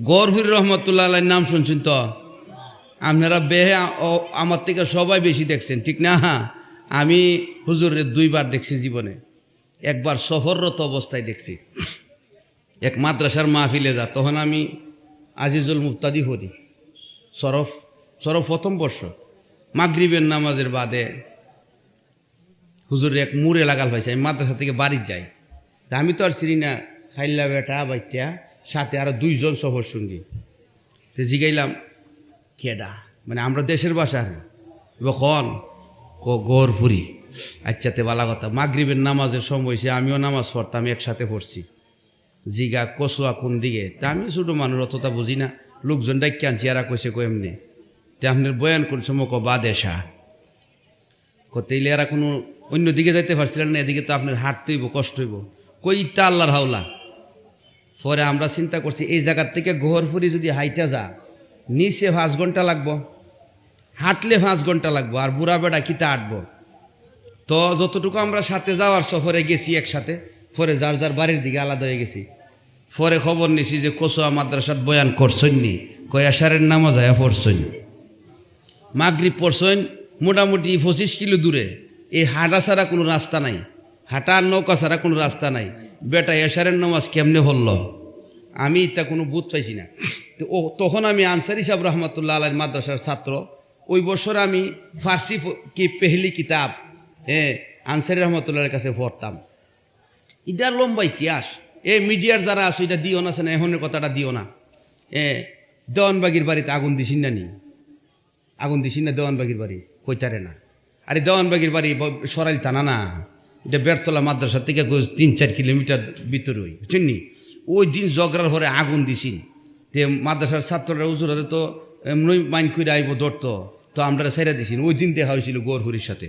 গরফির রহমতুল্লাহ নাম শুনছেন তো? আপনারা বেহে আমার থেকে সবাই বেশি দেখছেন, ঠিক না? আমি হুজুরের দুইবার দেখছি জীবনে। একবার সফররত অবস্থায় দেখছি। এক মাদ্রাসার মাহফিলে যা, তখন আমি আজিজুল মুক্তাদি হরি সরফ সরফ প্রথম বর্ষ। মাগরিবের নামাজের বাদে হুজুরের এক মুড়ে লাগাল পাইছে, আমি মাদ্রাসা থেকে বাড়ি যাই। আমি তো আর চিনি না খাইলা বেটা, বাইটা। সাথে আরও দুইজন সফর সঙ্গী তো জিগাইলাম, কেডা? মানে আমরা দেশের বাসার কখন ক গৌরপুরি আচ্ছাতে বালা কথা, মাগরিবের নামাজের সময় সে আমিও নামাজ পড়তাম, একসাথে পড়ছি। জিগা কসুয়া কোন দিকে? তা আমি ছোটো মানুষ অতটা বুঝি না। লোকজন ডাকি আনছি, এরা কইছে কো এমনি? তে আপনার বয়ান কোন সময়? ক, বাদেশা। করতে এলে এরা কোনো অন্য দিকে যাইতে পারছিলেন না, এদিকে তো আপনার হাঁটতে হইব, কষ্ট হইব। কই তা আল্লাহর হাওলা? পরে আমরা চিন্তা করছি, এই জায়গার থেকে গোহরপুরি যদি হাইটা যা, নিচে পাঁচ ঘণ্টা লাগবো, হাঁটলে পাঁচ ঘণ্টা লাগবো, আর বুড়া বেড়া কিতা হাঁটবো? তো যতটুকু আমরা সাথে যাওয়ার সফরে গেছি একসাথে, পরে যার যার বাড়ির দিকে আলাদা হয়ে গেছি। পরে খবর নিছি যে কোসোয়া মাদ্রাসাত বয়ান করছন্নি কয়াসারের নামাজ আয়া পড়ছন মাগরিব পড়ছন মোটামুটি পঁচিশ কিলো দূরে, এই হাঁটা ছাড়া কোনো রাস্তা নাই। হাঁটা আর নৌকা ছাড়া কোনো রাস্তা নাই। বেটা, এশারের নামাজ কেমনে হল? আমি তা কোনো বুধ পাইছি না। তো ও, তখন আমি আনসারি সাহেব রহমতুল্লাহ আল্লাহ মাদ্রাসার ছাত্র। ওই বছর আমি ফার্সি কি পেহলি কিতাব হ্যাঁ আনসারি রহমতুল্লাহর কাছে পড়তাম। এটা লম্বা ইতিহাস। এ মিডিয়ার যারা আছে, এটা দিও না না এখনের কথাটা দিও না। এ, দেওয়ানবাগির বাড়িতে আগুন দিছিন না নি? আগুন দিছিন না দেওয়ানবাগির বাড়ি? কইতারে না। আরে দেওয়ানবাগির বাড়ি সরাইল থানা না। এটা বেরতলা মাদ্রাসা থেকে তিন, চার কিলোমিটার ভিতরে ওই, বুঝছেন নি? ওই দিন জগরার পরে আগুন দিছিন তে মাদ্রাসার ছাত্ররা উজুরারে তো এমনি মাইন করে আইব দৌড়তো তো আমরা সেরে দিছি। ওই দিন দেখা হয়েছিল গৌরহরির সাথে।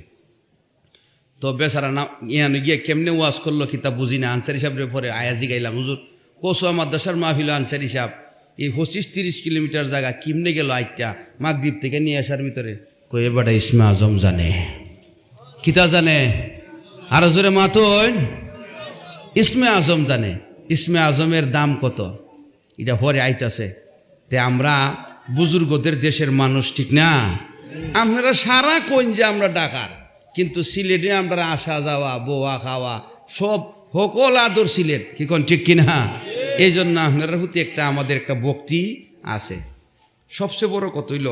তো বেচারা না, ইয়ানো গিয়ে কেমনে ওয়াজ করল কি তা বুঝি না। আনসারি সাহেবের পরে আয়াজি গাইলাম হুজুর, কোসোয়া মাদ্রাসার মাহফিল আনসারি সাহেব, এই পঁচিশ, তিরিশ কিলোমিটার জায়গা কিমনে গেল আইটা মাগদ্বীপ থেকে নিয়ে আসার ভিতরে? কই এবারটা ইসমা আজম জানে। কিতা জানে? আরও জোরে মাতন। ইসমে আজম জানে। ইসমে আজমের দাম কত? এটা হরে আইতাছে। তে আমরা বুজুর্গদের দেশের মানুষ ঠিক না? আপনারা সারা কোন যে আমরা ডাকার, কিন্তু সিলেটে আমরা আসা যাওয়া, বোয়া খাওয়া, সব সকল আদর সিলেট। কি কোন ঠিক কিনা? এই জন্য আপনারা প্রতি একটা আমাদের একটা ভক্তি আছে। সবচেয়ে বড় কত হইল?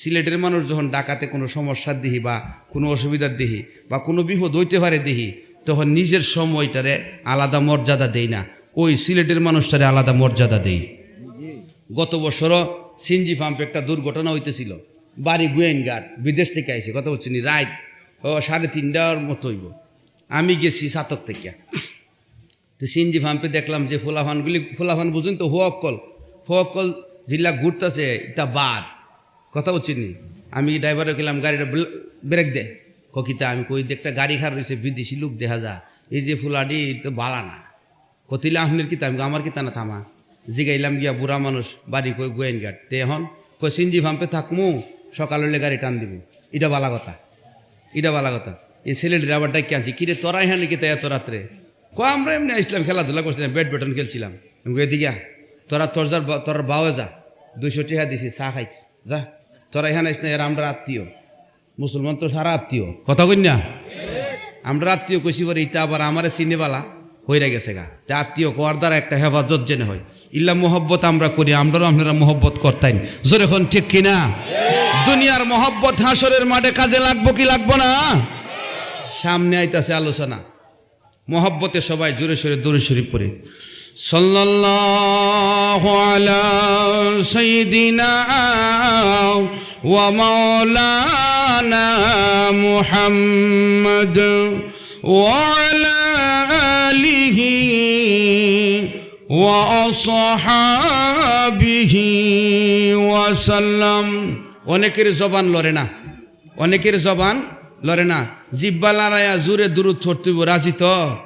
সিলেটের মানুষ যখন ডাকাতে কোনো সমস্যার দিহি বা কোনো অসুবিধার দিহি বা কোনো বিপদ হইতে পারে দিহি, তখন নিজের সময়টারে আলাদা মর্যাদা দেই না। ওই সিলেটের মানুষটারে আলাদা মর্যাদা দেই। গত বছরও সিনজি পাম্পে একটা দুর্ঘটনা হইতেছিল। বাড়ি গুয়েন ঘাট বিদেশ থেকে আইছে, কথা বলছি নি, রাত সাড়ে তিনটার মতো হইব। আমি গেছি সাতক থেকে। তো সিনজি পাম্পে দেখলাম যে ফুলাফানগুলি, ফুলাফান বুঝুন তো হুয়কল হুয়কল জিল্লা ঘুরতেছে এটা বাদ কথা বলছি নি? আমি ড্রাইভারে গেলাম, গাড়িটা ব্রেক দে। ককিতা আমি কই একটা গাড়ি খার রয়েছে, বিদেশি লোক, দেখা যা। এই যে ফুলাডি তো বালা না। কতিলে আপনার কিতা? আমি আমার কিতা না, থামা। জিগাইলাম গিয়া, বুড়া মানুষ, বাড়ি কই গোয়েন গাট তে এখন কই সিনজি পাম্পে থাকমু, সকাল হলে গাড়ি টান দিব এটা বালা কথা। এটা বালা কথা। এই ছেলেটির আবার ডাকি আনছি, কিরে তোরা এখানে কি তাই এত রাত্রে? ক আমরা এমনি আসলাম, খেলাধুলা করছিলাম ব্যাট ব্যাটন খেলছিলাম। এদিকে তোরা তোর তোর বাও যা, দুইশো টাকা দিছি, চা খাইছ, যা। তোরা এখানে আসলে এরা আমরা আত্মীয়। মুসলমান তো সারা আত্মীয়। কথা কই না। আমরা আত্মীয় কইছি পরে ইটা আবার আমারে চিনেবালা হইরা গেছে গা। তা আত্মীয় কোয়ার দ্বারা একটা হেফাজত জেনে হয়। ইল্লা মোহব্বত আমরা করি আমরাও আপনারা মোহব্বত করতাই জোরে এখন ঠিক কিনা দুনিয়ার মোহব্বত হাসরের মাঠে কাজে লাগবো কি লাগবো না? সামনে আইতাছে আলোচনা। মোহব্বতে সবাই জোরে সোরে দূরে শরীফ পড়ে। ওয়া মাওলানা মুহাম্মদ ওয়া আলা আলিহি ওয়া আসহাবিহি ওয়া সাল্লাম অনেকের জবান লড়ে না। অনেকের জবান লড়ে না। জিব্বা লড়াইয়া জুরে দূরত ফরতুব রাজি তো?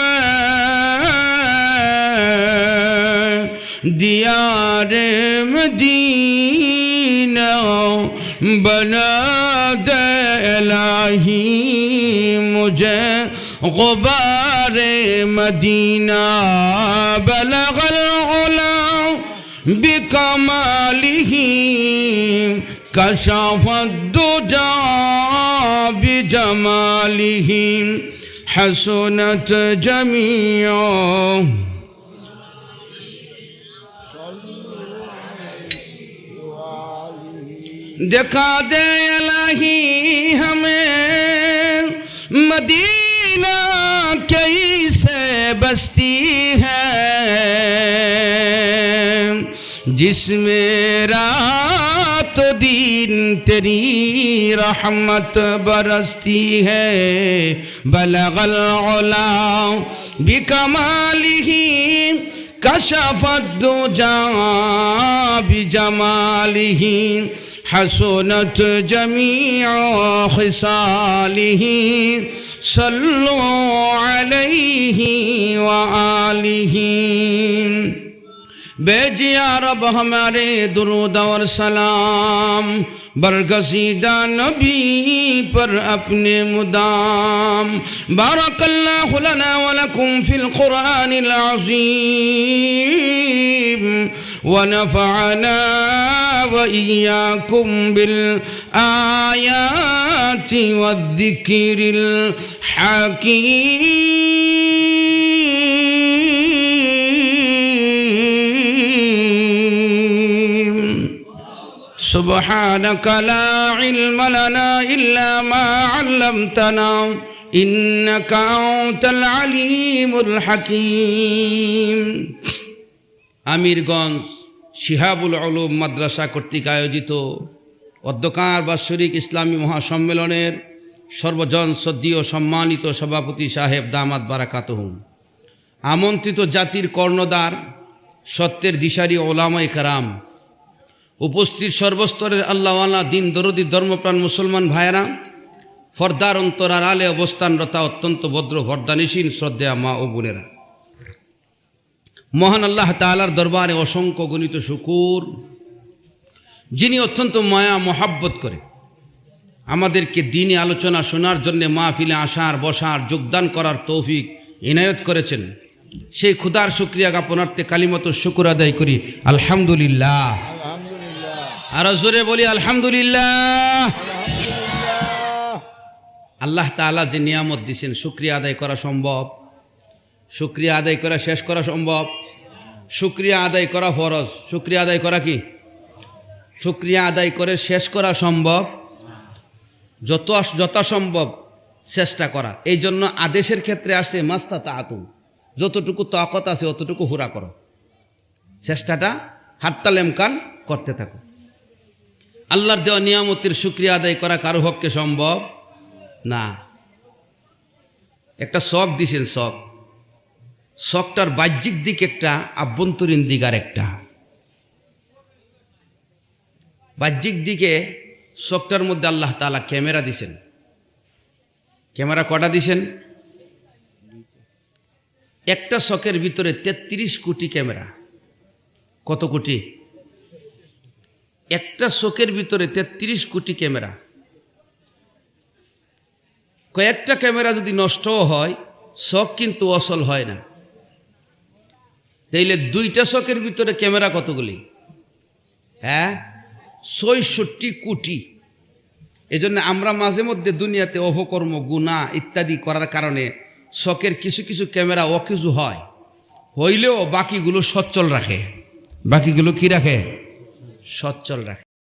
دیار مدینہ بنا دے الہی مجھے غبار مدینہ بلغ العلا بکمالہی کشاف الدجا بجمالہی حسنت جمیعہ دکھا دے الہی ہمیں مدینہ کئی سے بستی ہے جس میں رات و دین تیری رحمت برستی ہے بلغ العلا بکمالہی کشفت دو جاں جا بجمالہی حسنت جميع خصاله صلوا عليه وآله बेजिया रब हमारे दुरूद और सलाम बरगसीदा नबी पर अपने मुदाम बारकल्लाहु लना व लकुम फिल कुरानिल अज़ीम ونفعنا وإياكم بالآيات والذكر الحكيم. سبحانك لا علم لنا إلا ما علمتنا إنك أنت العليم الحكيم. আমিরগঞ্জ শিহাবুল আলম মাদ্রাসা কর্তৃক আয়োজিত অধ্যকার বাৎসরিক ইসলামী মহাসম্মেলনের সর্বজন শ্রদ্ধীয় সম্মানিত সভাপতি সাহেব দামাত বারাকাতহুম আমন্ত্রিত জাতির কর্ণধার, সত্যের দিশারি ওলামাই কারাম, উপস্থিত সর্বস্তরের আল্লাহওয়ালা দিন দরদি ধর্মপ্রাণ মুসলমান ভাইয়েরা, ফর্দার অন্তরার আলে অবস্থানরতা অত্যন্ত ভদ্র ভর্দানিসীন শ্রদ্ধা মা ও বোনেরা। মহান আল্লাহ তালার দরবারে অসংখ্য গণিত শুকুর যিনি অত্যন্ত মায়া মহাব্বত করে আমাদেরকে দিনে আলোচনা শোনার জন্যে মাহফিলে আসার বসার যোগদান করার তৌফিক ইনায়ত করেছেন। সেই ক্ষুদার শুক্রিয়া জ্ঞাপনার্থে কালিমত শুকুর আদায় করি। আলহামদুলিল্লাহ। আরও জোরে বলি আলহামদুলিল্লাহ। আল্লাহ তাআলা যে নিয়ামত দিছেন শুক্রিয়া আদায় করা সম্ভব। শুক্রিয়া আদায় করা শেষ করা সম্ভব। শুক্রিয়া আদায় করা ফরজ। শুক্রিয়া আদায় করা কি? শুক্রিয়া আদায় করে শেষ করা সম্ভব। যত যথাসম্ভব চেষ্টা করা। এই জন্য আদেশের ক্ষেত্রে আসে মাস্তা তা আতুম যতটুকু তকত আছে, অতটুকু হুরা করো। চেষ্টাটা হাততাল এমকান করতে থাকো। আল্লাহর দেওয়া নিয়ামতের শুক্রিয়া আদায় করা কারও পক্ষে সম্ভব না। একটা শখ দিছেন শখ শখটার বাহ্যিক দিক একটা, আভ্যন্তরীণ দিক আর একটা বাহ্যিক দিকে শখটার মধ্যে আল্লাহ তালা ক্যামেরা দিছেন। ক্যামেরা কটা দিছেন? একটা শখের ভিতরে তেত্রিশ কোটি ক্যামেরা। কত কোটি? একটা শোকের ভিতরে তেত্রিশ কোটি ক্যামেরা। কয়েকটা ক্যামেরা যদি নষ্টও হয়, শখ কিন্তু অসল হয় না। তাইলে দুইটা শখের ভিতরে ক্যামেরা কতগুলি? হ্যাঁ? ছয়ষট্টি কোটি। এজন্য আমরা মাঝে মধ্যে দুনিয়াতে অপকর্ম গুণা ইত্যাদি করার কারণে শখের কিছু কিছু ক্যামেরা অকিজু হয়। হইলেও বাকিগুলো সচ্ছল রাখে। বাকিগুলো কি রাখে? সচ্ছল রাখে।